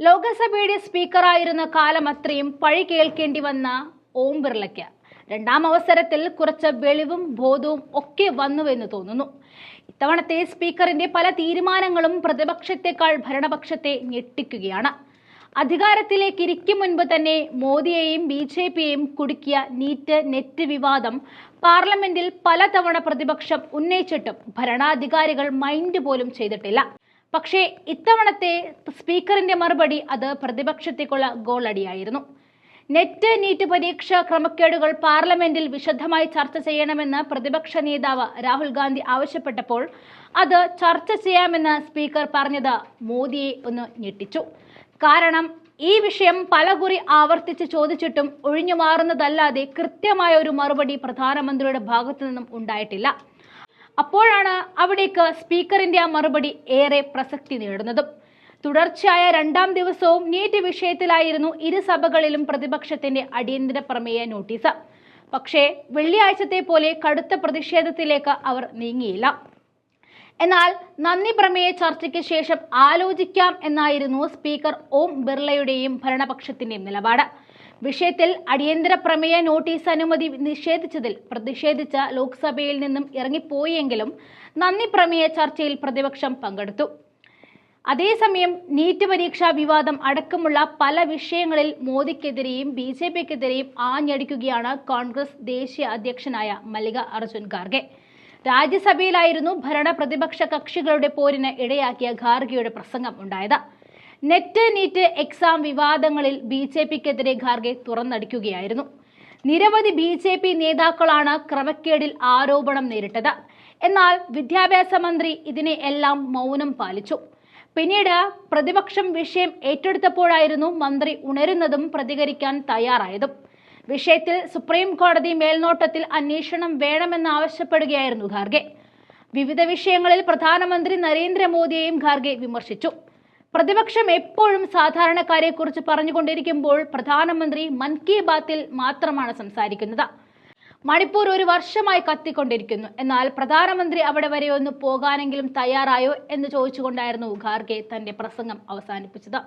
ലോകസഭയുടെ സ്പീക്കറായിരുന്ന കാലം അത്രയും പഴി കേൾക്കേണ്ടി വന്ന ഓം ബിർളയ്ക്ക്. രണ്ടാം അവസരത്തിൽ കുറച്ച് വെളിവും ബോധവും ഒക്കെ വന്നുവെന്ന് തോന്നുന്നു. ഇത്തവണത്തെ സ്പീക്കറിന്റെ പല തീരുമാനങ്ങളും പ്രതിപക്ഷത്തെക്കാൾ ഭരണപക്ഷത്തെ ഞെട്ടിക്കുകയാണ്. അധികാരത്തിലേക്ക് ഇരിക്കും മുൻപ് തന്നെ മോദിയെയും ബി ജെ പിയെയും കുടുക്കിയ നീറ്റ് നെറ്റ് വിവാദം പാർലമെന്റിൽ പലതവണ പ്രതിപക്ഷം ഉന്നയിച്ചിട്ടും ഭരണാധികാരികൾ മൈൻഡ് പോലും ചെയ്തിട്ടില്ല. പക്ഷേ ഇത്തവണത്തെ സ്പീക്കറിന്റെ മറുപടി അത് പ്രതിപക്ഷത്തേക്കുള്ള ഗോളടിയായിരുന്നു. നെറ്റ് നീറ്റ് പരീക്ഷ ക്രമക്കേടുകൾ പാർലമെന്റിൽ വിശദമായി ചർച്ച ചെയ്യണമെന്ന് പ്രതിപക്ഷ നേതാവ് രാഹുൽ ഗാന്ധി ആവശ്യപ്പെട്ടപ്പോൾ അത് ചർച്ച ചെയ്യാമെന്ന് സ്പീക്കർ പറഞ്ഞത് മോദിയെ ഒന്ന് ഞെട്ടിച്ചു. കാരണം ഈ വിഷയം പലകുറി ആവർത്തിച്ച് ചോദിച്ചിട്ടും ഒഴിഞ്ഞു മാറുന്നതല്ലാതെ കൃത്യമായ ഒരു മറുപടി പ്രധാനമന്ത്രിയുടെ ഭാഗത്തു നിന്നും ഉണ്ടായിട്ടില്ല. അപ്പോഴാണ് അവിടേക്ക് സ്പീക്കറിന്റെ ആ മറുപടി ഏറെ പ്രസക്തി നേടുന്നതും. തുടർച്ചയായ രണ്ടാം ദിവസവും നീറ്റ് വിഷയത്തിലായിരുന്നു ഇരു സഭകളിലും പ്രതിപക്ഷത്തിന്റെ അടിയന്തര പ്രമേയ നോട്ടീസ്. പക്ഷേ വെള്ളിയാഴ്ചത്തെ പോലെ കടുത്ത പ്രതിഷേധത്തിലേക്ക് അവർ നീങ്ങിയില്ല. എന്നാൽ നന്ദി പ്രമേയ ചർച്ചയ്ക്ക് ശേഷം ആലോചിക്കാം എന്നായിരുന്നു സ്പീക്കർ ഓം ബിർളയുടെയും ഭരണപക്ഷത്തിന്റെയും നിലപാട്. വിഷയത്തിൽ അടിയന്തര പ്രമേയ നോട്ടീസ് അനുമതി നിഷേധിച്ചതിൽ പ്രതിഷേധിച്ച ലോക്സഭയിൽ നിന്നും ഇറങ്ങിപ്പോയെങ്കിലും നന്ദി പ്രമേയ ചർച്ചയിൽ പ്രതിപക്ഷം പങ്കെടുത്തു. അതേസമയം നീറ്റ് പരീക്ഷാ വിവാദം അടക്കമുള്ള പല വിഷയങ്ങളിൽ മോദിക്കെതിരെയും ബി ജെ പിക്കെതിരെയും ആഞ്ഞടിക്കുകയാണ് കോൺഗ്രസ് ദേശീയ അധ്യക്ഷനായ മല്ലിക അർജുൻ ഖാർഗെ. രാജ്യസഭയിലായിരുന്നു ഭരണ പ്രതിപക്ഷ കക്ഷികളുടെ പോരിന് ഇടയാക്കിയ ഖാർഗെയുടെ പ്രസംഗം ഉണ്ടായത്. നെറ്റ് നീറ്റ് എക്സാം വിവാദങ്ങളിൽ ബി ജെ പിക്കെതിരെ ഖാർഗെ തുറന്നടിക്കുകയായിരുന്നു. നിരവധി ബി ജെ പി നേതാക്കളാണ് ക്രമക്കേടിൽ ആരോപണം നേരിട്ടത്. എന്നാൽ വിദ്യാഭ്യാസ മന്ത്രി ഇതിനെ എല്ലാം മൗനം പാലിച്ചു. പിന്നീട് പ്രതിപക്ഷം വിഷയം ഏറ്റെടുത്തപ്പോഴായിരുന്നു മന്ത്രി ഉണരുന്നതും പ്രതികരിക്കാൻ തയ്യാറായതും. വിഷയത്തിൽ സുപ്രീം കോടതി മേൽനോട്ടത്തിൽ അന്വേഷണം വേണമെന്നാവശ്യപ്പെടുകയായിരുന്നു ഖാർഗെ. വിവിധ വിഷയങ്ങളിൽ പ്രധാനമന്ത്രി നരേന്ദ്രമോദിയെയും ഖാർഗെ വിമർശിച്ചു. പ്രതിപക്ഷം എപ്പോഴും സാധാരണക്കാരെ കുറിച്ച് പറഞ്ഞുകൊണ്ടിരിക്കുമ്പോൾ പ്രധാനമന്ത്രി മൻ കി ബാത്തിൽ മാത്രമാണ് സംസാരിക്കുന്നത്. മണിപ്പൂർ ഒരു വർഷമായി കത്തിക്കൊണ്ടിരിക്കുന്നു. എന്നാൽ പ്രധാനമന്ത്രി അവിടെ വരെ ഒന്ന് പോകാനെങ്കിലും തയ്യാറായോ എന്ന് ചോദിച്ചുകൊണ്ടായിരുന്നു ഖാർഗെ തന്റെ പ്രസംഗം അവസാനിപ്പിച്ചത്.